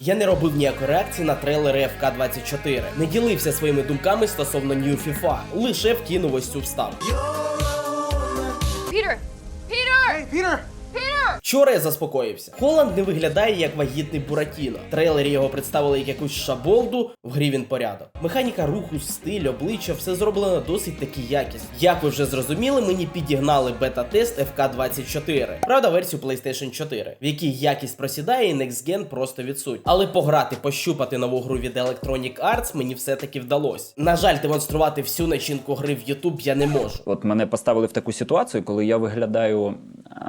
Я не робив ніякої реакції на трейлери ФК-24, не ділився своїми думками стосовно New FIFA, лише вкинув ось цю вставку. Вчора я заспокоївся. Холланд не виглядає як вагітний Буратіно. Трейлері його представили як якусь шаболду, в грі він порядок. Механіка руху, стиль, обличчя, все зроблено досить таки якісно. Як ви вже зрозуміли, мені підігнали бета-тест FK24. Правда, версію PlayStation 4, в якій якість просідає і Next Gen просто відсутня. Але пограти, пощупати нову гру від Electronic Arts мені все-таки вдалося. На жаль, демонструвати всю начинку гри в YouTube я не можу. От мене поставили в таку ситуацію, коли я виглядаю е,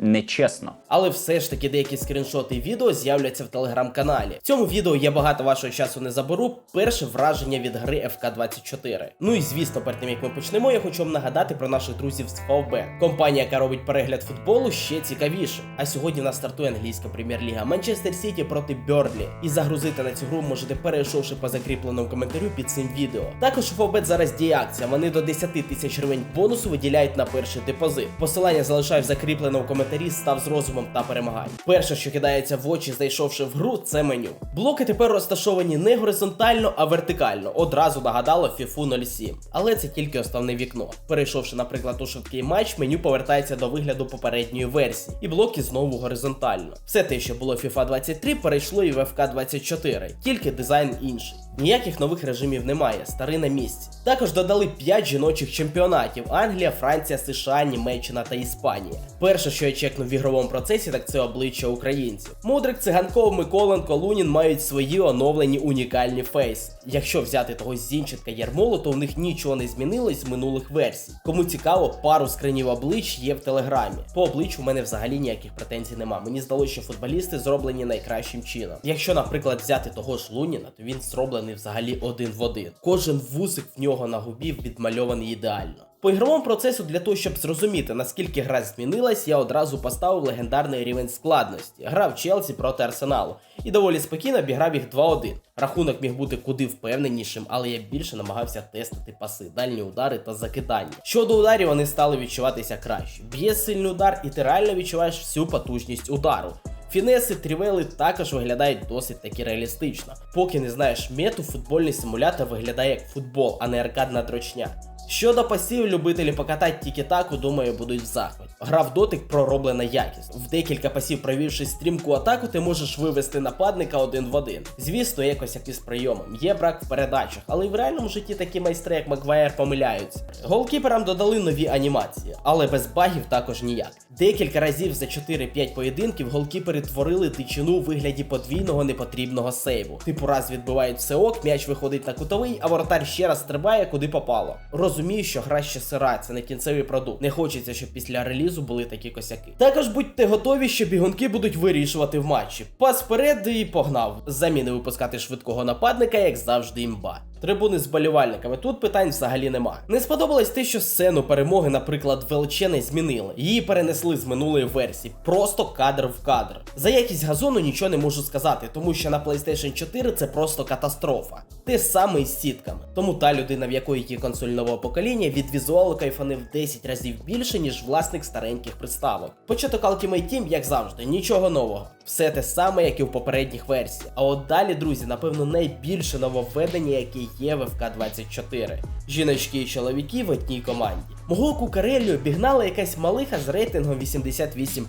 нечесно. Але все ж таки деякі скріншоти і відео з'являться в телеграм-каналі. В цьому відео я багато вашого часу не заберу. Перше враження від гри FK24. Ну і звісно, перед тим як ми почнемо, я хочу вам нагадати про наших друзів з VFB. Компанія, яка робить перегляд футболу, ще цікавіше. А сьогодні нас стартує англійська прем'єр-ліга Манчестер Сіті проти Бьорлі. І загрузити на цю гру можете перейшовши по закріпленому коментарю під цим відео. Також у VFB зараз діє акція. Вони до 10 тисяч гривень бонусу виділяють на перший депозит. Посилання залишаю в закріпленому коментарі. Став з розумом та перемагай. Перше, що кидається в очі, зайшовши в гру, це меню. Блоки тепер розташовані не горизонтально, а вертикально. Одразу нагадало FIFA 07. Але це тільки основне вікно. Перейшовши, наприклад, у швидкий матч, меню повертається до вигляду попередньої версії, і блоки знову горизонтально. Все те, що було в FIFA 23, перейшло і в FK 24, тільки дизайн інший. Ніяких нових режимів немає, старий на місці. Також додали 5 жіночих чемпіонатів: Англія, Франція, США, Німеччина та Іспанія. Перше, що я чекнув в ігровому процесі, так це обличчя українців. Мудрик, Циганков, Миколенко, Лунін мають свої оновлені унікальні фейси. Якщо взяти того Зінченка Ярмолу, то у них нічого не змінилось з минулих версій. Кому цікаво, пару скринів облич є в телеграмі. По обличчю в мене взагалі ніяких претензій нема. Мені здалося, що футболісти зроблені найкращим чином. Якщо, наприклад, взяти того ж Луніна, то він зроблений взагалі один в один. Кожен вусик в нього на губі відмальований ідеально. По ігровому процесу для того, щоб зрозуміти наскільки гра змінилась, я одразу поставив легендарний рівень складності. Грав Челсі проти Арсеналу і доволі спокійно обіграв їх 2-1. Рахунок міг бути куди впевненішим, але я більше намагався тестити паси, дальні удари та закидання. Щодо ударів, вони стали відчуватися краще. Б'є сильний удар, і ти реально відчуваєш всю потужність удару. Фінеси, трівели також виглядають досить таки реалістично. Поки не знаєш мету, футбольний симулятор виглядає як футбол, а не аркадна дрочня. Щодо пасів, любителі покатати тільки-таку, думаю, будуть в захваті. Гра в дотик пророблена якісно. В декілька пасів провівши стрімку атаку, ти можеш вивести нападника один в один. Звісно, якось як із прийомом. Є брак в передачах, але й в реальному житті такі майстри, як Маквайер, помиляються. Голкіперам додали нові анімації, але без багів також ніяк. Декілька разів за 4-5 поєдинків голкіпери творили дичину у вигляді подвійного непотрібного сейву. Типу раз відбивають все ок, м'яч виходить на кутовий, а воротар ще раз стрибає, куди попало. Розумію, що гра ще сира, це не кінцевий продукт. Не хочеться, щоб після релізу були такі косяки. Також будьте готові, що бігунки будуть вирішувати в матчі. Пас вперед і погнав. Заміни випускати швидкого нападника, як завжди, імба. Трибуни з болівальниками, тут питань взагалі нема. Не сподобалось те, що сцену перемоги, наприклад, ВЛЧ змінили. Її перенесли з минулої версії, просто кадр в кадр. За якість газону нічого не можу сказати, тому що на PlayStation 4 це просто катастрофа. Те саме із сітками. Тому та людина, в якої є консоль нового покоління, від візуалу кайфанив 10 разів більше, ніж власник стареньких приставок. Початок Ultimate Team, як завжди, нічого нового. Все те саме, як і в попередніх версіях. А от далі, друзі, напевно, найбільше нововведення, яке є в ФК-24. Жіночки і чоловіки в одній команді. Мого кукарелю обігнала якась малиха з рейтингом 88.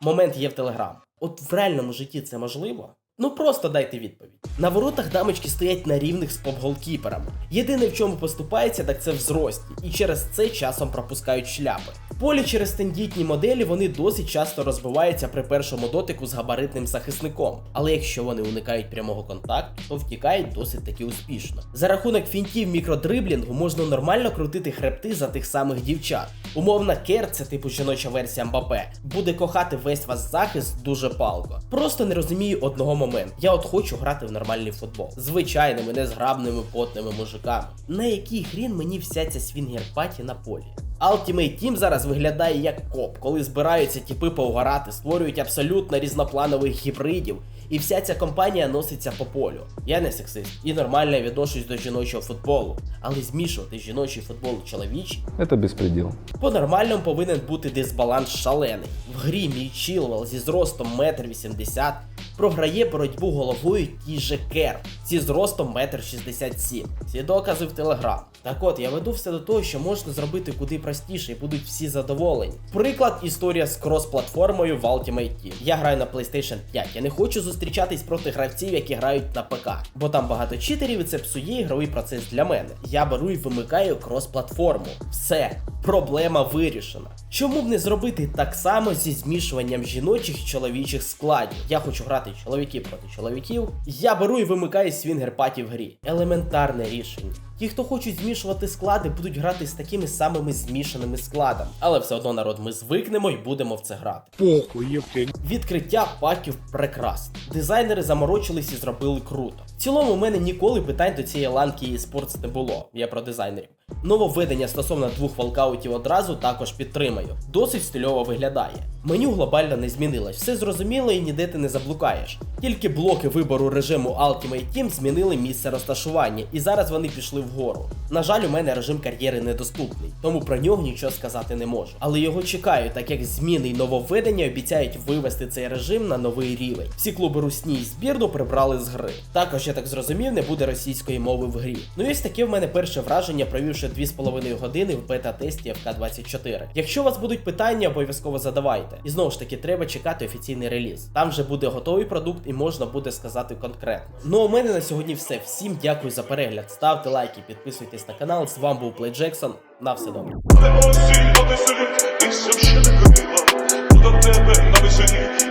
Момент є в телеграм. От в реальному житті це можливо? Ну просто дайте відповідь. На воротах дамочки стоять на рівних з поп-голкіперами. Єдине в чому поступається, так це в зрості, і через це часом пропускають шляпи. В полі через тендітні моделі вони досить часто розбиваються при першому дотику з габаритним захисником. Але якщо вони уникають прямого контакту, то втікають досить таки успішно. За рахунок фінтів мікродриблінгу можна нормально крутити хребти за тих самих дівчат. Умовна кер, це типу жіноча версія Мбапе, буде кохати весь вас захист дуже палко. Просто не розумію одного моменту. Я от хочу грати в нормальний футбол. Звичайними, незграбними потними мужиками. На який хрін мені вся ця свінгер-паті на полі? Ultimate Team зараз виглядає як коп, коли збираються тіпи поугарати, створюють абсолютно різнопланових гібридів, і вся ця компанія носиться по полю. Я не сексист і нормально відношусь до жіночого футболу, але змішувати жіночий футбол і чоловічий Это беспредел. по-нормальному повинен бути дисбаланс шалений. В грі мій Чілвел зі зростом 1,80 м програє боротьбу головою ті же Кер. Ці з ростом 1,67 м. Ці докази в телеграм. Так от, я веду все до того, що можна зробити куди простіше і будуть всі задоволені. Приклад історія з крос-платформою в Ultimate Team. Я граю на PlayStation 5. Я не хочу зустрічатись проти гравців, які грають на ПК, бо там багато читерів і це псує ігровий процес для мене. Я беру і вимикаю крос-платформу. Все, проблема вирішена. Чому б не зробити так само зі змішуванням жіночих і чоловічих складів? Я хочу грати чоловіків проти чоловіків. Я беру і вимикаю свінгер-паті в грі. Елементарне рішення. Ті, хто хочуть змішувати склади, будуть грати з такими самими змішаними складами. Але все одно народ, ми звикнемо і будемо в це грати. Похуй. Відкриття паків прекрасно. Дизайнери заморочились і зробили круто. В цілому, у мене ніколи питань до цієї ланки eSports не було. Я про дизайнерів. Нововведення стосовно двох волкаутів одразу також підтримаю. Досить стильово виглядає. Меню глобально не змінилось, все зрозуміло і ніде ти не заблукаєш. Тільки блоки вибору режиму Ultimate Team змінили місце розташування, і зараз вони пішли вгору. На жаль, у мене режим кар'єри недоступний, тому про нього нічого сказати не можу. Але його чекаю, так як зміни й нововведення обіцяють вивести цей режим на новий рівень. Всі клуби русні і збірну прибрали з гри. Також я так зрозумів, не буде російської мови в грі. Ну і ось таке в мене перше враження, провівши 2,5 години в бета-тесті FK24. Якщо у вас будуть питання, обов'язково задавайте. Е, і знову ж таки, треба чекати офіційний реліз. Там вже буде готовий продукт і можна буде сказати конкретно. Ну а у мене на сьогодні все. Всім дякую за перегляд. Ставте лайки, підписуйтесь на канал. З вами був Плей Джексон. На все добре. До тебе на весені